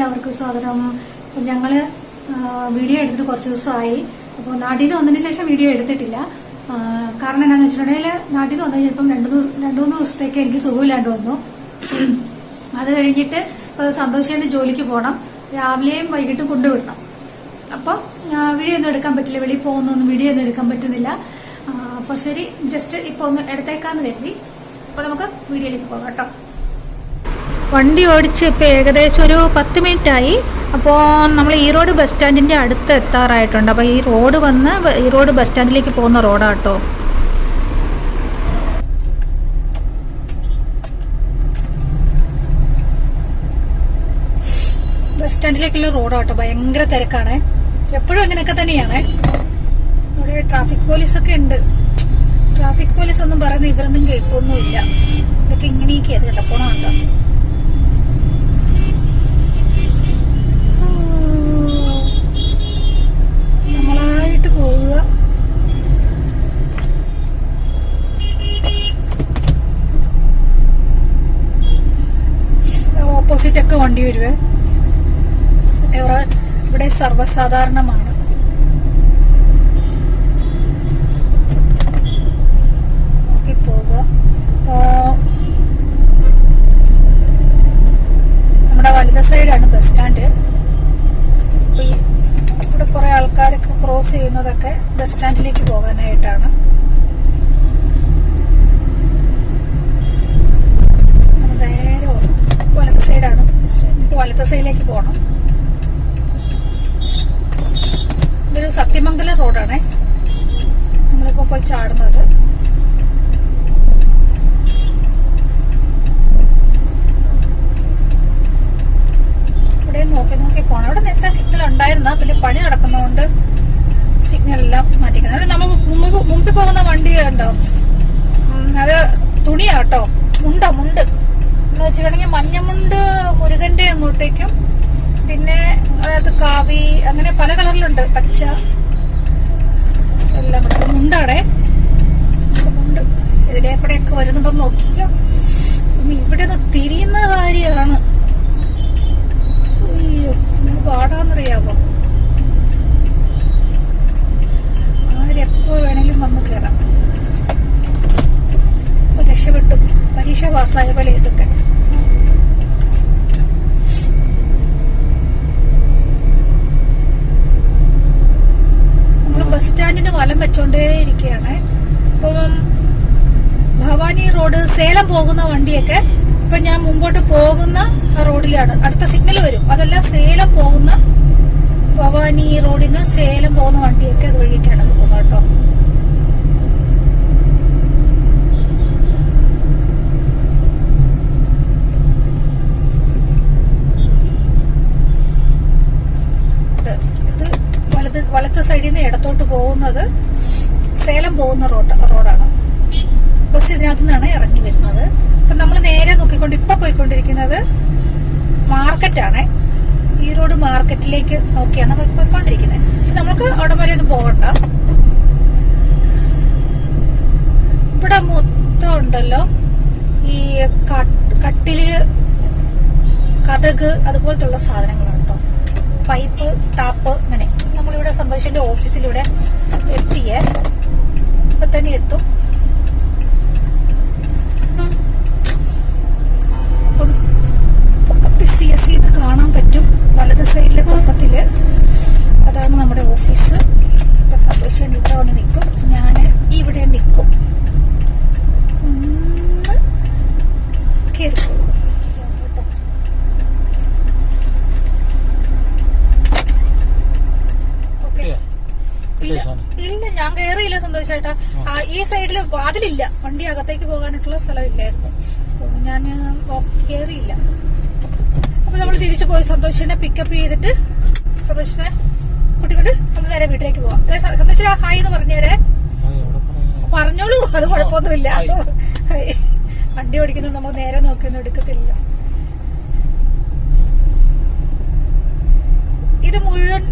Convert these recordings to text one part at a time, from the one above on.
എല്ലാവർക്കും സ്വാഗതം. ഞങ്ങൾ വീഡിയോ എടുത്തിട്ട് കുറച്ച് ദിവസമായി. അപ്പോൾ നാട്ടിൽ നിന്ന് വന്നതിന് ശേഷം വീഡിയോ എടുത്തിട്ടില്ല. കാരണം എന്താണെന്ന് വെച്ചിട്ടുണ്ടെങ്കിൽ നാട്ടിൽ നിന്ന് വന്നു കഴിഞ്ഞപ്പം രണ്ടു രണ്ടു മൂന്ന് ദിവസത്തേക്ക് എനിക്ക് സുഖമില്ലാണ്ട് വന്നു. അത് കഴിഞ്ഞിട്ട് ഇപ്പൊ സന്തോഷേന്റെ ജോലിക്ക് പോകണം രാവിലെയും വൈകിട്ടും കൊണ്ടുവിടണം അപ്പം വീഡിയോ ഒന്നും എടുക്കാൻ പറ്റില്ല. വെളിയിൽ പോകുന്നൊന്നും വീഡിയോ ഒന്നും എടുക്കാൻ പറ്റുന്നില്ല. അപ്പൊ ശരി ജസ്റ്റ് ഇപ്പൊ ഒന്ന് എടുത്തേക്കാന്ന് കരുതി. അപ്പൊ നമുക്ക് വീഡിയോയിലേക്ക് പോകാം കേട്ടോ. വണ്ടി ഓടിച്ച് ഇപ്പോൾ ഏകദേശം ഒരു പത്ത് മിനിറ്റ് ആയി അപ്പോൾ നമ്മൾ ഈറോഡ് ബസ് സ്റ്റാൻഡിന്റെ അടുത്ത് എത്താറായിട്ടുണ്ട്. അപ്പോൾ ഈ റോഡ് വന്ന് ഈറോഡ് ബസ് സ്റ്റാൻഡിലേക്ക് പോകുന്ന റോഡാട്ടോ. ബസ് സ്റ്റാൻഡിലേക്കുള്ള റോഡാട്ടോ. ഭയങ്കര തിരക്കാണ്. എപ്പോഴും അങ്ങനെയൊക്കെ തന്നെയാണ്. ഇവിടെ ട്രാഫിക് പോലീസ് ഒക്കെ ഉണ്ട്. ട്രാഫിക് പോലീസ് ഒന്നും പറയുന്ന ഇവരൊന്നും കേൾക്കൊന്നുമില്ല. ഇതൊക്കെ ഇങ്ങനെയൊക്കെ അത് കേട്ടോ പോണുണ്ടോ നമ്മളായിട്ട് പോവുക ഓപ്പോസിറ്റ് ഒക്കെ വണ്ടി വരുവേ ഒക്കെ ഇവിടെ ഇവിടെ സർവസാധാരണമാണ്. നോക്കി പോവുക. അപ്പോ നമ്മുടെ വലുത സൈഡാണ് ബസ് സ്റ്റാൻഡ്. അപ്പൊ ഈ ഇവിടെ കുറെ ആൾക്കാരൊക്കെ ക്രോസ് ചെയ്യുന്നതൊക്കെ ബസ് സ്റ്റാൻഡിലേക്ക് പോകാനായിട്ടാണ്. നേരെ വലത്തെ സൈഡാണ് ബസ് സ്റ്റാൻഡ്. വലത്തെ സൈഡിലേക്ക് പോകണം സത്യമംഗലം റോഡാണേ? നമ്മളിപ്പോ പോയി ചാടുന്നത്. ഇവിടെ നോക്കി നോക്കി പോണം. ഇവിടെ നേരത്തെ സിഗ്നൽ ഉണ്ടായിരുന്ന പിന്നെ പണി നടക്കുന്നതുകൊണ്ട് സിഗ്നൽ എല്ലാം മാറ്റിക്കുന്നത്. നമ്മൾ മുമ്പ് മുമ്പിൽ പോകുന്ന വണ്ടി ഉണ്ടോ അത് തുണിയാ കേട്ടോ. മുണ്ട മുണ്ട്. എന്ന് വെച്ചിട്ടുണ്ടെങ്കിൽ മഞ്ഞമുണ്ട് മുരുകന്റെ അങ്ങോട്ടേക്കും. പിന്നെ അതായത് കാവി അങ്ങനെ പല കളറിലുണ്ട് പച്ച. എല്ലാം മുണ്ടാടേ ഇത് മുണ്ട്. ഇതിലെ കൂടെയൊക്കെ ഒക്കെ വരുന്നുണ്ടോ നോക്കിക്കോ. ഇവിടെ ഒന്ന് തിരിയുന്ന കാര്യമാണ്. അയ്യോ പാടാന്നറിയാമോ ആരെപ്പോ വേണേലും വന്ന് കയറാം രക്ഷപ്പെട്ടു. പരീക്ഷ പാസ്സായ പോലെ ഇതൊക്കെ നമ്മൾ ബസ് സ്റ്റാൻഡിന് വലം വെച്ചോണ്ടേ ഇരിക്കുകയാണ്. ഇപ്പം ഭവാനി റോഡ് സേലം പോകുന്ന വണ്ടിയൊക്കെ ഇപ്പൊ ഞാൻ മുമ്പോട്ട് പോകുന്ന റോഡിലാണ്. അടുത്ത സിഗ്നൽ വരും. അതെല്ലാം സേലം പോകുന്ന ഭവാനി റോഡിൽ നിന്ന് സേലം പോകുന്ന വണ്ടിയൊക്കെ അതുവഴിയൊക്കെയാണ് പോകുന്നത് കേട്ടോ ഇത് ഇത് വലത് വലത്തെ സൈഡിൽ നിന്ന് ഇടത്തോട്ട് പോകുന്നത് സേലം പോകുന്ന റോഡ് റോഡാണ്. ബസ് ഇതിനകത്തു നിന്നാണ് ഇറങ്ങി വരുന്നത്. അപ്പൊ നമ്മൾ നേരെ നോക്കിക്കൊണ്ട് ഇപ്പൊ പോയിക്കൊണ്ടിരിക്കുന്നത് മാർക്കറ്റാണ്. ഈ റോഡ് മാർക്കറ്റിലേക്ക് നോക്കിയാണ് പോയി- പോയിക്കൊണ്ടിരിക്കുന്നത്. പക്ഷെ നമുക്ക് അവിടെ വരെ ഒന്നും പോകണ്ട. ഇവിടെ മൊത്തം ഉണ്ടല്ലോ. ഈ കട്ട്- കട്ടിൽ കഥക് അതുപോലത്തുള്ള സാധനങ്ങളാണ് കേട്ടോ. പൈപ്പ് ടാപ്പ് അങ്ങനെ നമ്മളിവിടെ സന്തോഷിന്റെ ഓഫീസിലൂടെ എത്തിയേ. ഇപ്പൊ തന്നെ എത്തും. കാണാൻ പറ്റും. സൈഡിലെ നമ്മുടെ ഓഫീസ്. സന്തോഷം ഇവിടെ വന്ന് നിൽക്കും. ഞാൻ ഇവിടെ നിൽക്കും ഒന്ന് കേറിക്കോളൂ കേട്ടോ. ഓക്കെ ഇല്ല ഇല്ല ആ, ഈ സൈഡിൽ വാതിലില്ല വണ്ടി അകത്തേക്ക് പോകാനായിട്ടുള്ള സ്ഥലമില്ലായിരുന്നു. ഞാൻ കയറിയില്ല അപ്പൊ നമ്മൾ തിരിച്ചു പോയി സന്തോഷിനെ പിക്കപ്പ് ചെയ്തിട്ട് സന്തോഷിനെ കുട്ടികൊണ്ട് നമ്മൾ നേരെ വീട്ടിലേക്ക് പോവാം. സന്തോഷ ഹായ് എന്ന് പറഞ്ഞേരെ പറഞ്ഞോളൂ അത് കുഴപ്പമൊന്നുമില്ല. വണ്ടി ഓടിക്കുന്നത് നമ്മൾ നേരെ നോക്കിയൊന്നും എടുക്കത്തില്ല. ഇത് മുഴുവൻ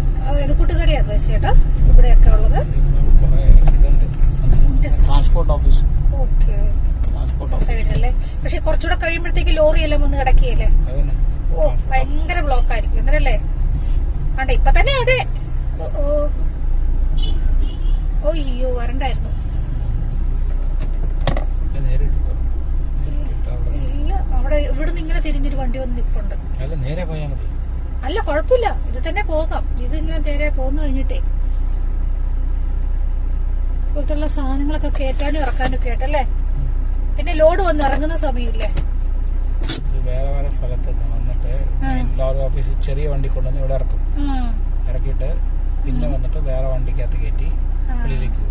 ഇത് കൂട്ടുകടയാണ് ചേട്ടാ ഇവിടെയൊക്കെ ഉള്ളത്. ട്രാൻസ്പോർട്ട് ഓഫീസ് ട്രാൻസ്പോർട്ട് ഓഫീസ് പക്ഷെ കുറച്ചുകൂടെ കഴിയുമ്പോഴത്തേക്ക് ലോറി എല്ലാം വന്ന് കിടക്കുകയല്ലേ? ഓ ഭയങ്കര ബ്ലോക്ക് ആയിരിക്കും എന്നല്ലേ ആണ്ടെ ഇപ്പൊ തന്നെ അതെ. ഓ, അയ്യോ വരണ്ടായിരുന്നു. ഇല്ല അവിടെ? ഇവിടുന്ന് ഇങ്ങനെ തിരിഞ്ഞൊരു വണ്ടി വന്ന് നിപ്പുണ്ട്. അല്ല കുഴപ്പമില്ല. ഇത് തന്നെ പോകാം. ഇത് ഇങ്ങനെ നേരെ പോന്നു കഴിഞ്ഞിട്ടേ. ഇതുപോലത്തുള്ള സാധനങ്ങളൊക്കെ കയറ്റാനും ഇറക്കാനും ഒക്കെ ആയിട്ടല്ലേ? പിന്നെ ലോഡ് വന്ന് ഇറങ്ങുന്ന സമയമില്ലേ? വേറെ വേറെ സ്ഥലത്ത് വന്നിട്ട്. ലോറി ഓഫീസിൽ ചെറിയ വണ്ടി കൊണ്ടുവന്ന് ഇവിടെ ഇറക്കും. ഇറക്കിട്ട് ഇറക്കിയിട്ട് പിന്നെ വന്നിട്ട് വേറെ വണ്ടിക്കകത്ത് കയറ്റി. വെളിയിലേക്ക്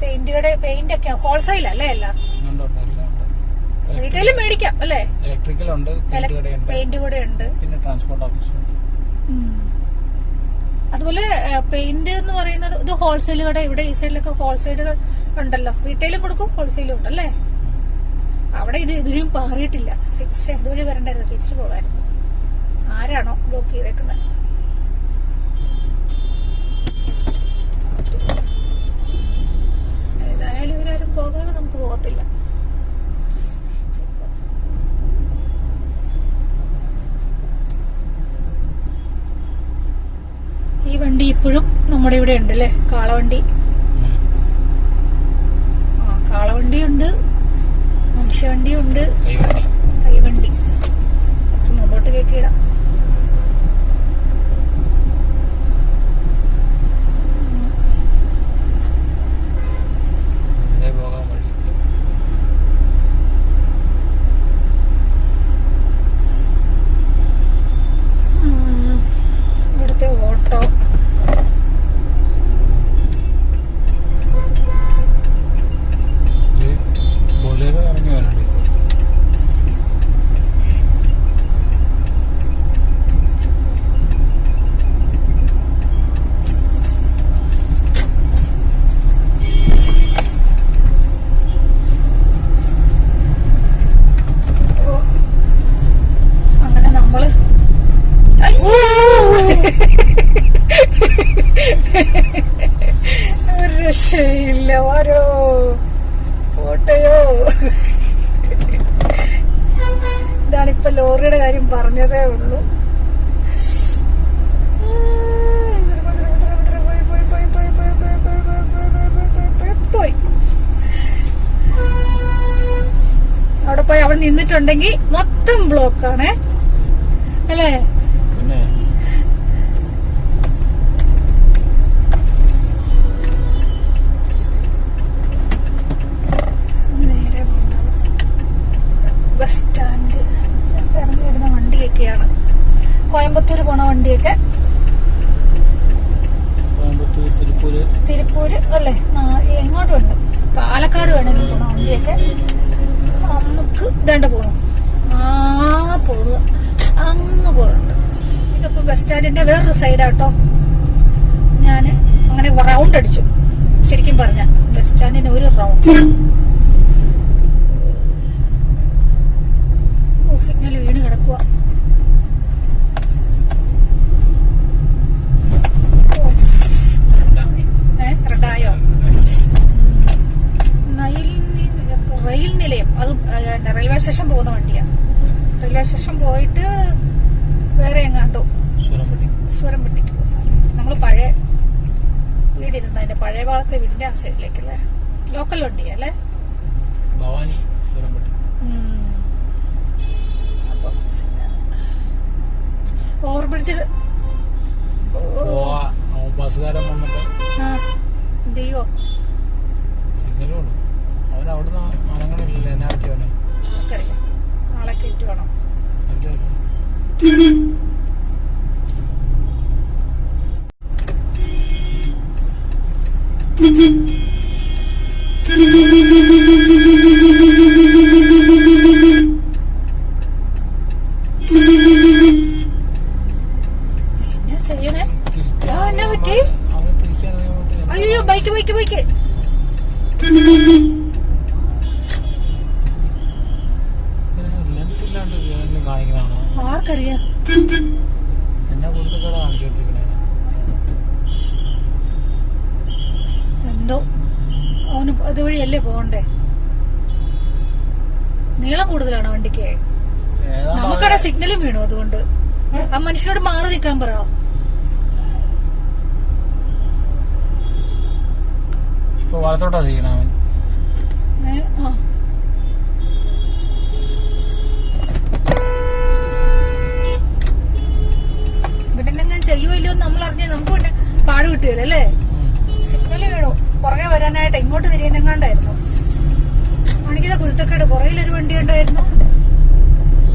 പെയിന്റ് കട പെയിന്റ് ഒക്കെ ഹോൾസെയിൽ അല്ലേ എല്ലാം? ഉണ്ട്, ഉണ്ട്, ഉണ്ട്. മേടിക്കാം അല്ലേ? ഇലക്ട്രിക്കൽ ഉണ്ട് പെയിന്റ് കടയുണ്ട് പെയിന്റ് കൂടെ ഉണ്ട്. പിന്നെ ട്രാൻസ്പോർട്ട് ഓഫീസുണ്ട് അതുപോലെ പെയിന്റ് എന്ന് പറയുന്നത് ഇത് ഹോൾസെയിൽ കട ഇവിടെ ഈ സൈഡിലൊക്കെ ഹോൾസെയിൽ ഉണ്ടല്ലോ. റീറ്റെയിലും കൊടുക്കും ഹോൾസെയിലും ഉണ്ട് അല്ലേ? അവിടെ ഇത് ഇതിനും പാറിയിട്ടില്ല പക്ഷെ അതുവഴി വരണ്ടായിരുന്നു തിരിച്ചു പോകായിരുന്നു. ആരാണോ ബ്ലോക്ക് ചെയ്തേക്കുന്നത്? നമ്മുടെ ഇവിടെ ഉണ്ട് അല്ലേ കാളവണ്ടി. ആ കാളവണ്ടിയുണ്ട്. മനുഷ്യവണ്ടിയുണ്ട് കൈവണ്ടി കൈവണ്ടി കുറച്ച് മുമ്പോട്ട് കയറ്റിയിടാം നേരെ പോകാൻ വഴി ഉം. ഇവിടുത്തെ ഓട്ടോ ഇത് ബൊലേറോ ഇറങ്ങി വരണ്ടേ ഓ. അങ്ങനെ നമ്മൾ അയ്യോ! ഒരു രക്ഷയില്ല ഓരോ ഓട്ടയോ ഇതാണിപ്പൊ ലോറിയുടെ കാര്യം പറഞ്ഞതേ ഉള്ളൂ പോയി അവിടെ പോയി അവിടെ നിന്നിട്ടുണ്ടെങ്കിൽ മൊത്തം ആണ്. അല്ലേ? നേരെ ബസ് സ്റ്റാൻഡ്. ഇറങ്ങി വരുന്ന വണ്ടിയൊക്കെയാണ്. കോയമ്പത്തൂർ പോണ വണ്ടിയൊക്കെ? തിരുപ്പൂര്. അല്ലേ? എങ്ങോട്ടും ഉണ്ട്. പാലക്കാട് വേണമെങ്കിൽ പോണ വണ്ടിയൊക്കെ. നമുക്ക് ഇതാണ്ട് പോകണം ആ പോവുക. അങ്ങ് പോകുന്നുണ്ട് ഇതിപ്പോ ബസ് സ്റ്റാൻഡിന്റെ വേറൊരു സൈഡാട്ടോ ഞാൻ അങ്ങനെ റൗണ്ട് അടിച്ചു. ശരിക്കും പറഞ്ഞ ബസ് സ്റ്റാൻഡിന് ഒരു റൗണ്ട് ഓ സിഗ്നൽ വീണ് കിടക്കുക ഏ റെഡായോ നയിൽ നി- റെയിൽ നിലയം അത് പിന്നെ റെയിൽവേ സ്റ്റേഷൻ പോകുന്ന വണ്ടിയാ റെയിൽവേ സ്റ്റേഷൻ പോയിട്ട് വേറെ എങ്ങാണ്ടോ സുരമ്പട്ടി സ്വരംപെട്ടിക്ക് പോകുന്ന നമ്മൾ പഴയ വീടിരുന്ന അതിന്റെ പഴയ ഭാഗത്തെ വീടിന്റെ ആ സൈഡിലേക്കല്ലേ? ലോക്കൽ വണ്ടിയാ അല്ലേ? ഭവാനി സുരമ്പട്ടി അപ്പൊ ഓവർബ്രിഡ്ജ് ബസ്സുകാരൻ വന്നിട്ട്. അവൻ അവിടുന്ന് എന്നാ ആളെ കയറ്റി വേണം. എന്നാ ആ മനുഷ്യനോട് മാറി നിൽക്കാൻ പറ ഇപ്പൊ വലത്തോട്ടാ ചെയ്യണം അവൻ? ഏ, ആ. ഇവിടെ ഞാൻ ചെയ്യുമല്ലോ എന്ന് നമ്മൾ അറിഞ്ഞ നമുക്ക് പിന്നെ പാട് കിട്ടുകയല്ലേ അല്ലേ. സിഗ്നൽ വീണു? പുറകെ വരാനായിട്ട് ഇങ്ങോട്ട് തിരിയാനെങ്ങാണ്ടായിരുന്നു. കാണിക്കുന്ന കുരുത്തക്കേട് പുറകിലൊരു വണ്ടി ഉണ്ടായിരുന്നു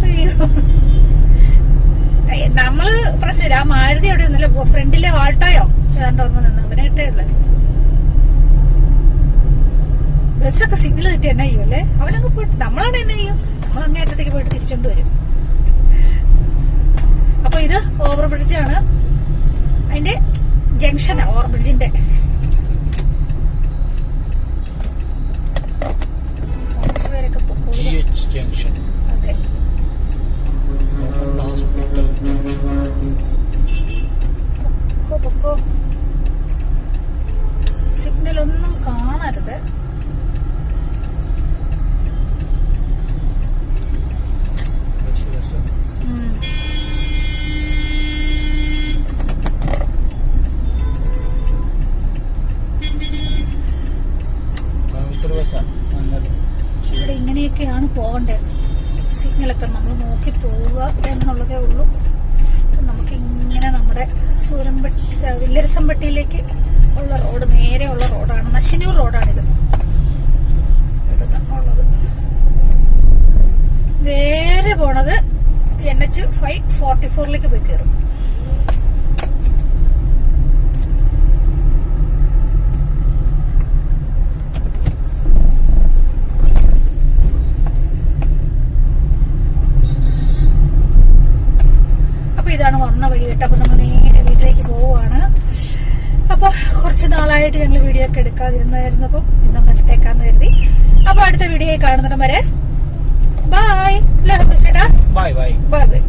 അയ്യ, നമ്മൾ പ്രശ്നമില്ല. ആ മാരുതി അവിടെ ഒന്നുമില്ല ഫ്രണ്ടിലെ വാൾട്ടായോ? ഏതാണ്ട് ഓർമ്മ നിന്ന് അവനായിട്ടേ ഉള്ളത് ബസ്സൊക്കെ സിഗ്നൽ തെറ്റി എന്നാ ചെയ്യും അല്ലേ? അവനങ്ങ് പോയിട്ട് നമ്മളാണ് എന്നാ ചെയ്യും. നമ്മൾ അങ്ങേറ്റത്തേക്ക് പോയിട്ട് തിരിച്ചോണ്ട് വരും. അപ്പൊ ഇത് ഓവർ ആണ് അതിന്റെ ജംഗ്ഷൻ ഓവർ ബ്രിഡ്ജിന്റെ ജംഗ്ഷൻ. അതെ. ഹോസ്പിറ്റൽ ജംഗ്ഷൻ പൊക്കോ പൊക്കോ സിഗ്നൽ ഒന്നും കാണരുത്. വില്ലരസമ്പട്ടിയിലേക്ക് ഉള്ള റോഡ് ഉള്ള റോഡാണ്. നശിനൂർ റോഡാണിത്. നേരെ പോണത് എൻ എച്ച് ഫൈവ് ഫോർട്ടി ഫോറിലേക്ക് പോയി കയറും അപ്പൊ ഇതാണ് വന്ന വഴി കേട്ടോ. അപ്പൊ നമ്മൾ നേരെ വീട്ടിലേക്ക് പോവുകയാണ് അപ്പൊ കുറച്ച് നാളായിട്ട് ഞങ്ങൾ വീഡിയോ ഒക്കെ എടുക്കാതിരുന്നായിരുന്നു അപ്പം ഇന്ന് അങ്ങനത്തേക്കാന്ന് കരുതി. അപ്പൊ അടുത്ത വീഡിയോ കാണുന്നിടം വരെ. ബായ് ചേട്ടാ. Bye bye bye bye